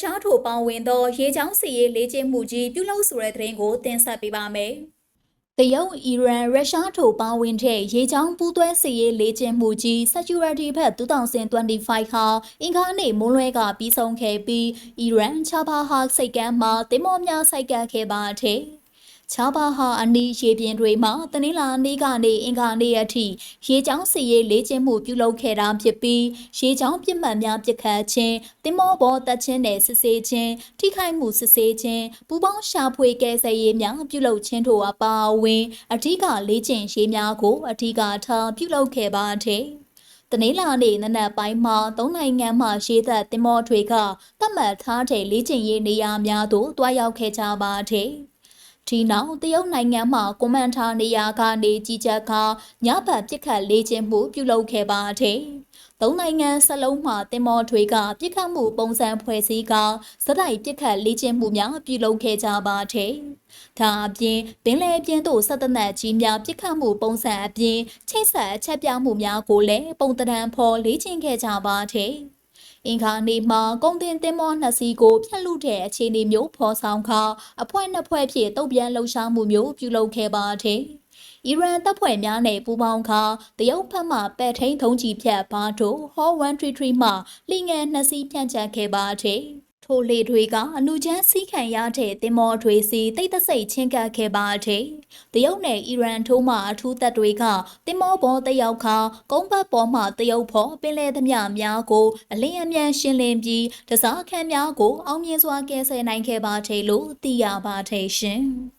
ရှားထိုပါဝင်သောရေချောင်းစီရေးလေ့ကျင့်မှုကြီးပြုလုပ်ဆိုတဲ့သတင်းကိုတင်ဆက်ပေးပါမယ်။တရုတ်အီရန်ရုရှားထိုပါဝင်တဲ့ရေချောင်းပူးသွဲစီရေးလေ့ကျင့်မှုကြီး Security ဘက်2025ဟာအင်္ဂါနေ့မွန်းလွဲကပြီးဆုံးခဲ့ပြီးအီရန်ချာဘာဟာစိတ်ကမ်းမှာတင်မောများစိုက်ကပ်ခဲ့ပါတဲ့။ ချာဘာဟာအနီးရေပြင်တွေမှာတနင်္လာနေ့ကနေအင်္ဂါနေ့အထိရေချောင်းစီရေးလေ့ကျင့်မှုပြုလုပ်ခဲ့တာဖြစ်ပြီးရေချောင်းပြစ်မှတ်များပြစ်ခတ်ခြင်းတင်မောဘောတက်ခြင်းနဲ့စစ်ဆေးခြင်းထိခိုက်မှုစစ်ဆေးခြင်းပူပေါင်းရှာဖွေကယ်ဆယ်ရေးများပြုလုပ်ခြင်းတို့အပါအဝင်အထူးကလေ့ကျင့်ရေးများကိုအထူးကထားပြုလုပ်ခဲ့ပါတဲ့တနင်္လာနေ့နနက်ပိုင်းမှာသုံးနိုင်ငံမှရေးသက်တင်မောတွေကတတ်မှတ်ထားတဲ့လေ့ကျင့်ရေးနေရာများသို့တွားရောက်ခဲ့ကြပါတဲ့ ဒီနောက်တရုတ်နိုင်ငံမှကွန်မန်ထာနေရာကနေကြီးကြပ်ကညဘက်ပြစ်ခတ်လေ့ကျင့်မှုပြုလုပ်ခဲ့ပါတယ်။သုံးနိုင်ငံစလုံးမှတင်မောတွေကပြစ်ခတ်မှုပုံစံဖွဲ့စည်းကစတိုက်ပြစ်ခတ်လေ့ကျင့်မှုများပြုလုပ်ခဲ့ကြပါတယ်။ဒါအပြင်ပင်လယ်ပြင်သို့ဆက်တနက်ကြီးများပြစ်ခတ်မှုပုံစံအပြင်ချိတ်ဆက်အချက်ပြမှုများကိုလည်းပုံတံဖော်လေ့ကျင့်ခဲ့ကြပါတယ်။ အင်္ဂါနေ့မှာကုန်တင်တင်မောနှစ်စီးကိုဖျက်လူတဲ့အခြေအနေမျိုးဖော်ဆောင်ခါအဖွဲ့နှစ်ဖွဲ့ဖြင့်တုတ်ပြန်လှုပ်ရှားမှုမျိုးပြုလုပ်ခဲ့ပါတဲ့အီရန်တပ်ဖွဲ့များနဲ့ပူးပေါင်းခါတရုတ်ဘက်မှပဲ့ထိန်ထုံးကြီးဖြတ်ဘာတို့ဟော133မှလီငယ်နှစ်စီးဖြန့်ချခဲ့ပါတဲ့ ထိုလေတွေကအနုချမ်းစီးခံရတဲ့တင်မောတွေစီတိတ်တဆိတ်ချင်းကပ်ခဲ့ပါတဲ့။တရုတ်နဲ့အီရန်ထိုးမှအထူးတပ်တွေကတင်မောဘောတယောက်ခါကုန်းဘတ်ပေါ်မှတရုတ်ဖော်ပင်လယ်သမျှများကိုအလင်းအမြန်ရှင်းလင်းပြီးတစားခန်းများကိုအောင်မြင်စွာကယ်ဆယ်နိုင်ခဲ့ပါတဲ့လို့သိရပါတဲ့ရှင်။